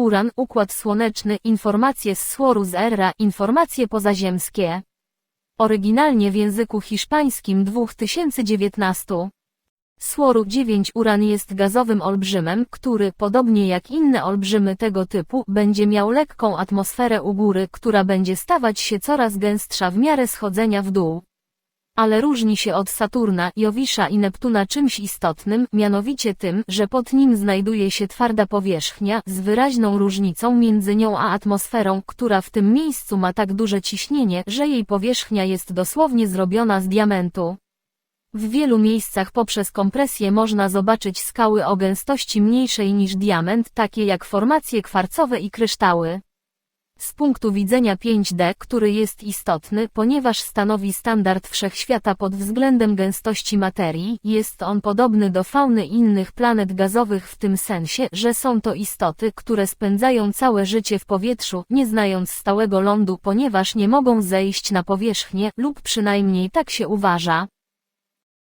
Uran, Układ Słoneczny, informacje z Słoru z Erra, informacje pozaziemskie. Oryginalnie w języku hiszpańskim 2019. Słoru 9 Uran jest gazowym olbrzymem, który, podobnie jak inne olbrzymy tego typu, będzie miał lekką atmosferę u góry, która będzie stawać się coraz gęstsza w miarę schodzenia w dół. Ale różni się od Saturna, Jowisza i Neptuna czymś istotnym, mianowicie tym, że pod nim znajduje się twarda powierzchnia, z wyraźną różnicą między nią a atmosferą, która w tym miejscu ma tak duże ciśnienie, że jej powierzchnia jest dosłownie zrobiona z diamentu. W wielu miejscach poprzez kompresję można zobaczyć skały o gęstości mniejszej niż diament, takie jak formacje kwarcowe i kryształy. Z punktu widzenia 5D, który jest istotny, ponieważ stanowi standard wszechświata pod względem gęstości materii, jest on podobny do fauny innych planet gazowych w tym sensie, że są to istoty, które spędzają całe życie w powietrzu, nie znając stałego lądu, ponieważ nie mogą zejść na powierzchnię, lub przynajmniej tak się uważa.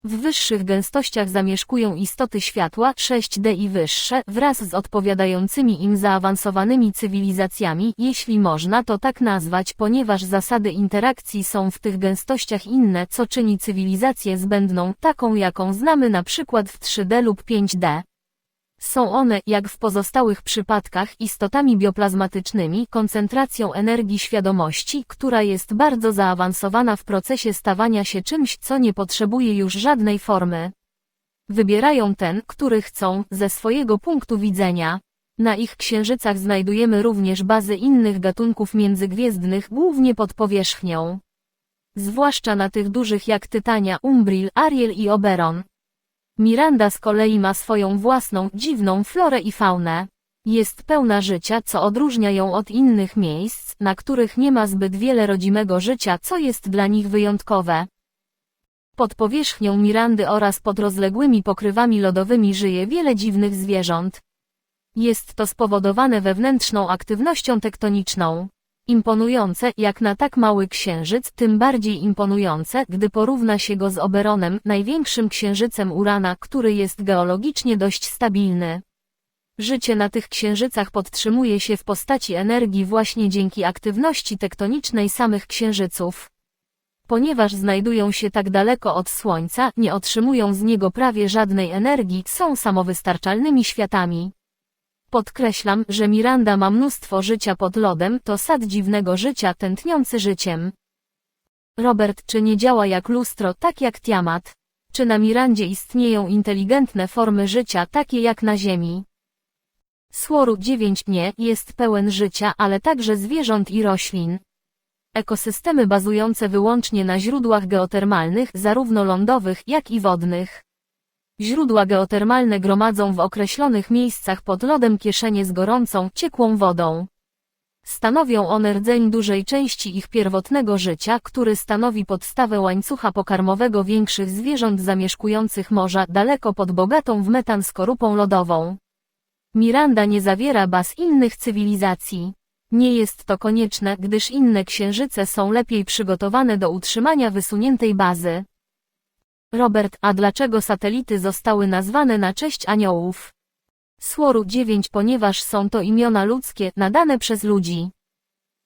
W wyższych gęstościach zamieszkują istoty światła 6D i wyższe, wraz z odpowiadającymi im zaawansowanymi cywilizacjami, jeśli można to tak nazwać, ponieważ zasady interakcji są w tych gęstościach inne, co czyni cywilizację zbędną, taką jaką znamy na przykład w 3D lub 5D. Są one, jak w pozostałych przypadkach, istotami bioplazmatycznymi, koncentracją energii świadomości, która jest bardzo zaawansowana w procesie stawania się czymś, co nie potrzebuje już żadnej formy. Wybierają ten, który chcą, ze swojego punktu widzenia. Na ich księżycach znajdujemy również bazy innych gatunków międzygwiezdnych, głównie pod powierzchnią. Zwłaszcza na tych dużych jak Tytania, Umbril, Ariel i Oberon. Miranda z kolei ma swoją własną, dziwną florę i faunę. Jest pełna życia, co odróżnia ją od innych miejsc, na których nie ma zbyt wiele rodzimego życia, co jest dla nich wyjątkowe. Pod powierzchnią Mirandy oraz pod rozległymi pokrywami lodowymi żyje wiele dziwnych zwierząt. Jest to spowodowane wewnętrzną aktywnością tektoniczną. Imponujące, jak na tak mały księżyc, tym bardziej imponujące, gdy porówna się go z Oberonem, największym księżycem Urana, który jest geologicznie dość stabilny. Życie na tych księżycach podtrzymuje się w postaci energii właśnie dzięki aktywności tektonicznej samych księżyców. Ponieważ znajdują się tak daleko od Słońca, nie otrzymują z niego prawie żadnej energii, są samowystarczalnymi światami. Podkreślam, że Miranda ma mnóstwo życia pod lodem, to sad dziwnego życia tętniący życiem. Robert, czy nie działa jak lustro, tak jak Tiamat? Czy na Mirandzie istnieją inteligentne formy życia, takie jak na Ziemi? Słoru 9 nie jest pełen życia, ale także zwierząt i roślin. Ekosystemy bazujące wyłącznie na źródłach geotermalnych, zarówno lądowych, jak i wodnych. Źródła geotermalne gromadzą w określonych miejscach pod lodem kieszenie z gorącą, ciekłą wodą. Stanowią one rdzeń dużej części ich pierwotnego życia, który stanowi podstawę łańcucha pokarmowego większych zwierząt zamieszkujących morza daleko pod bogatą w metan skorupą lodową. Miranda nie zawiera baz innych cywilizacji. Nie jest to konieczne, gdyż inne księżyce są lepiej przygotowane do utrzymania wysuniętej bazy. Robert, a dlaczego satelity zostały nazwane na cześć aniołów? Słoru 9 ponieważ są to imiona ludzkie, nadane przez ludzi.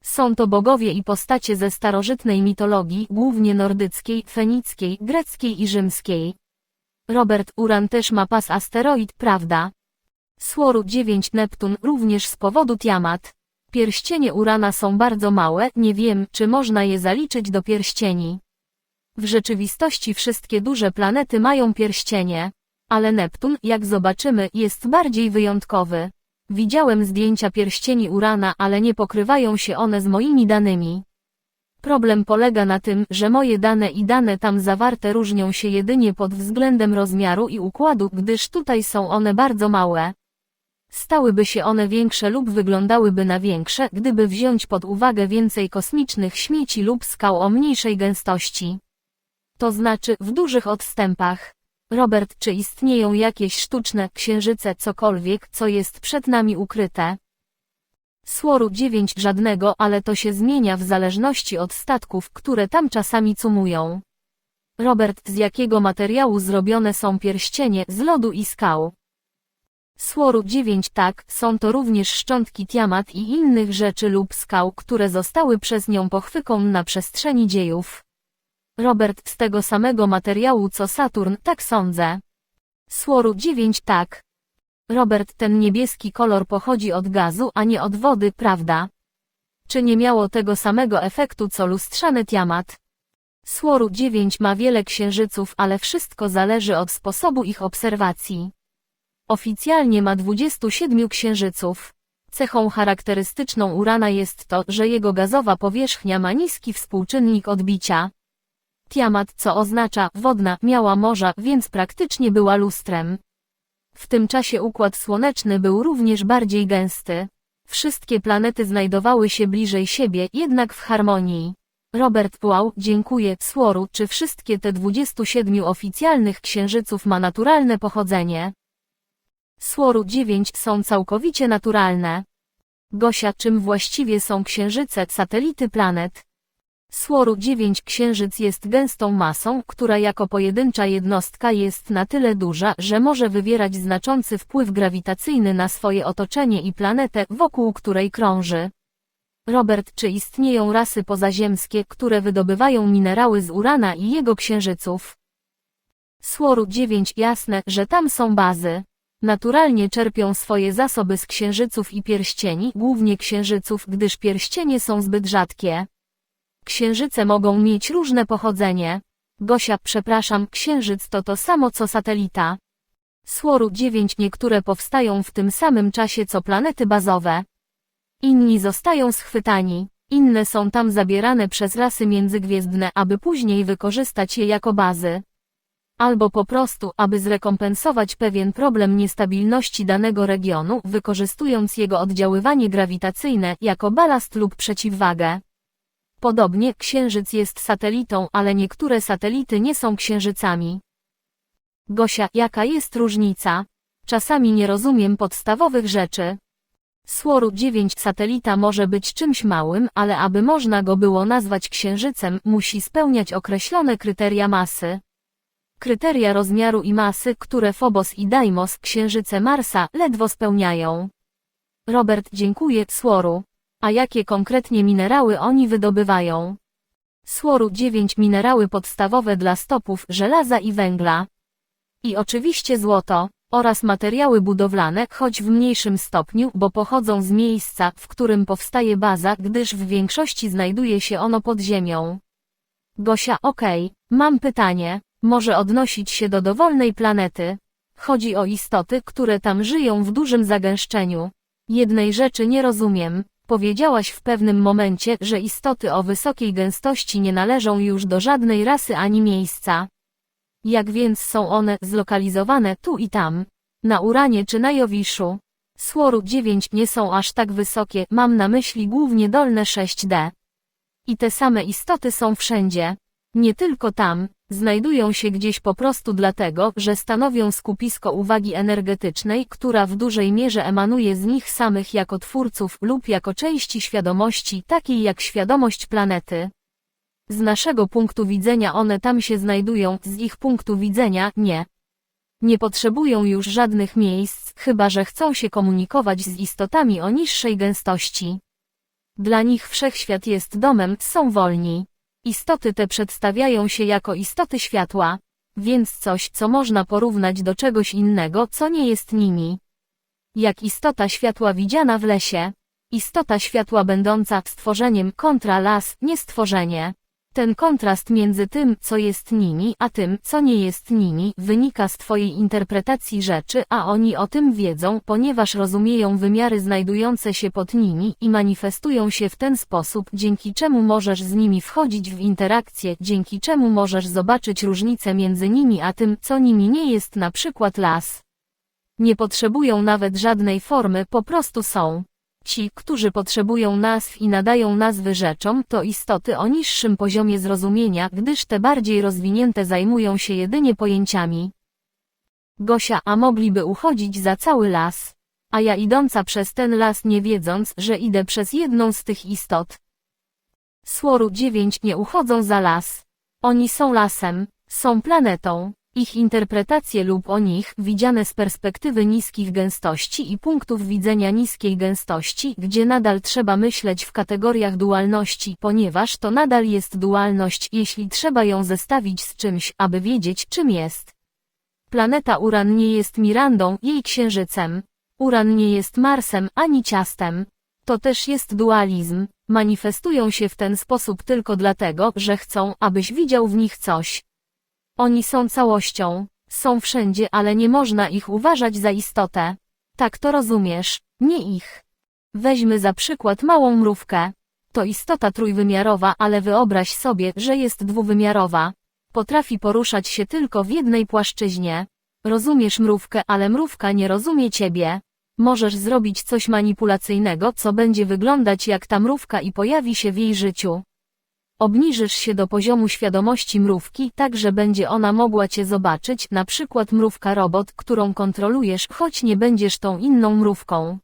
Są to bogowie i postacie ze starożytnej mitologii, głównie nordyckiej, fenickiej, greckiej i rzymskiej. Robert, Uran też ma pas asteroid, prawda? Słoru 9 Neptun, również z powodu Tiamat. Pierścienie Urana są bardzo małe, nie wiem, czy można je zaliczyć do pierścieni. W rzeczywistości wszystkie duże planety mają pierścienie. Ale Neptun, jak zobaczymy, jest bardziej wyjątkowy. Widziałem zdjęcia pierścieni Urana, ale nie pokrywają się one z moimi danymi. Problem polega na tym, że moje dane i dane tam zawarte różnią się jedynie pod względem rozmiaru i układu, gdyż tutaj są one bardzo małe. Stałyby się one większe lub wyglądałyby na większe, gdyby wziąć pod uwagę więcej kosmicznych śmieci lub skał o mniejszej gęstości. To znaczy, w dużych odstępach. Robert, czy istnieją jakieś sztuczne księżyce, cokolwiek, co jest przed nami ukryte? Słoru 9 żadnego, ale to się zmienia w zależności od statków, które tam czasami cumują. Robert, z jakiego materiału zrobione są pierścienie, z lodu i skał? Słoru 9 tak, są to również szczątki Tiamat i innych rzeczy lub skał, które zostały przez nią pochwyką na przestrzeni dziejów. Robert z tego samego materiału co Saturn, tak sądzę. Słoru 9 tak. Robert ten niebieski kolor pochodzi od gazu, a nie od wody, prawda? Czy nie miało tego samego efektu co lustrzane Tiamat? Słoru 9 ma wiele księżyców, ale wszystko zależy od sposobu ich obserwacji. Oficjalnie ma 27 księżyców. Cechą charakterystyczną Urana jest to, że jego gazowa powierzchnia ma niski współczynnik odbicia. Tiamat, co oznacza wodna, miała morza, więc praktycznie była lustrem. W tym czasie układ słoneczny był również bardziej gęsty. Wszystkie planety znajdowały się bliżej siebie, jednak w harmonii. Robert Wow, dziękuję, Słoru, czy wszystkie te 27 oficjalnych księżyców ma naturalne pochodzenie? Słoru 9 są całkowicie naturalne. Gosia, czym właściwie są księżyce, satelity planet? Słoru 9 Księżyc jest gęstą masą, która jako pojedyncza jednostka jest na tyle duża, że może wywierać znaczący wpływ grawitacyjny na swoje otoczenie i planetę, wokół której krąży. Robert, czy istnieją rasy pozaziemskie, które wydobywają minerały z urana i jego księżyców? Słoru 9 Jasne, że tam są bazy. Naturalnie czerpią swoje zasoby z księżyców i pierścieni, głównie księżyców, gdyż pierścienie są zbyt rzadkie. Księżyce mogą mieć różne pochodzenie. Gosia, przepraszam, księżyc to to samo co satelita. Słoru 9 niektóre powstają w tym samym czasie co planety bazowe. Inni zostają schwytani, inne są tam zabierane przez rasy międzygwiezdne, aby później wykorzystać je jako bazy. Albo po prostu, aby zrekompensować pewien problem niestabilności danego regionu, wykorzystując jego oddziaływanie grawitacyjne jako balast lub przeciwwagę. Podobnie Księżyc jest satelitą, ale niektóre satelity nie są księżycami. Gosia, jaka jest różnica? Czasami nie rozumiem podstawowych rzeczy. Słoru 9 satelita może być czymś małym, ale aby można go było nazwać księżycem, musi spełniać określone kryteria masy. Kryteria rozmiaru i masy, które Phobos i Deimos, księżyce Marsa, ledwo spełniają. Robert dziękuję, Słoru. A jakie konkretnie minerały oni wydobywają? Słoru 9 minerały podstawowe dla stopów żelaza i węgla. I oczywiście złoto, oraz materiały budowlane, choć w mniejszym stopniu, bo pochodzą z miejsca, w którym powstaje baza, gdyż w większości znajduje się ono pod ziemią. Gosia, okej, okay. mam pytanie, może odnosić się do dowolnej planety. Chodzi o istoty, które tam żyją w dużym zagęszczeniu. Jednej rzeczy nie rozumiem, Powiedziałaś w pewnym momencie, że istoty o wysokiej gęstości nie należą już do żadnej rasy ani miejsca. Jak więc są one zlokalizowane tu i tam? Na Uranie czy na Jowiszu? Słoru 9 nie są aż tak wysokie, mam na myśli głównie dolne 6D. I te same istoty są wszędzie. Nie tylko tam, znajdują się gdzieś po prostu dlatego, że stanowią skupisko uwagi energetycznej, która w dużej mierze emanuje z nich samych jako twórców lub jako części świadomości, takiej jak świadomość planety. Z naszego punktu widzenia one tam się znajdują, z ich punktu widzenia nie. Nie potrzebują już żadnych miejsc, chyba że chcą się komunikować z istotami o niższej gęstości. Dla nich wszechświat jest domem, są wolni. Istoty te przedstawiają się jako istoty światła, więc coś, co można porównać do czegoś innego, co nie jest nimi. Jak istota światła widziana w lesie. Istota światła będąca stworzeniem kontra las, nie stworzenie. Ten kontrast między tym, co jest nimi, a tym, co nie jest nimi, wynika z Twojej interpretacji rzeczy, a oni o tym wiedzą, ponieważ rozumieją wymiary znajdujące się pod nimi i manifestują się w ten sposób, dzięki czemu możesz z nimi wchodzić w interakcję, dzięki czemu możesz zobaczyć różnicę między nimi a tym, co nimi nie jest na przykład las. Nie potrzebują nawet żadnej formy, po prostu są. Ci, którzy potrzebują nazw i nadają nazwy rzeczom, to istoty o niższym poziomie zrozumienia, gdyż te bardziej rozwinięte zajmują się jedynie pojęciami. Gosia, a mogliby uchodzić za cały las. A ja idąca przez ten las nie wiedząc, że idę przez jedną z tych istot. Słoru 9 nie uchodzą za las. Oni są lasem, są planetą. Ich interpretacje lub o nich widziane z perspektywy niskich gęstości i punktów widzenia niskiej gęstości, gdzie nadal trzeba myśleć w kategoriach dualności, ponieważ to nadal jest dualność, jeśli trzeba ją zestawić z czymś, aby wiedzieć, czym jest. Planeta Uran nie jest Mirandą, jej księżycem. Uran nie jest Marsem, ani ciastem. To też jest dualizm. Manifestują się w ten sposób tylko dlatego, że chcą, abyś widział w nich coś. Oni są całością. Są wszędzie, ale nie można ich uważać za istotę. Tak to rozumiesz, nie ich. Weźmy za przykład małą mrówkę. To istota trójwymiarowa, ale wyobraź sobie, że jest dwuwymiarowa. Potrafi poruszać się tylko w jednej płaszczyźnie. Rozumiesz mrówkę, ale mrówka nie rozumie ciebie. Możesz zrobić coś manipulacyjnego, co będzie wyglądać jak ta mrówka i pojawi się w jej życiu. Obniżysz się do poziomu świadomości mrówki, tak że będzie ona mogła cię zobaczyć, na przykład mrówka robot, którą kontrolujesz, choć nie będziesz tą inną mrówką.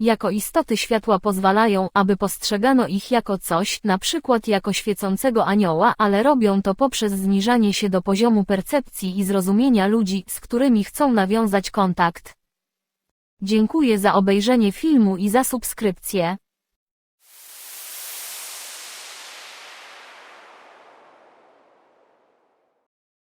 Jako istoty światła pozwalają, aby postrzegano ich jako coś, na przykład jako świecącego anioła, ale robią to poprzez zniżanie się do poziomu percepcji i zrozumienia ludzi, z którymi chcą nawiązać kontakt. Dziękuję za obejrzenie filmu i za subskrypcję.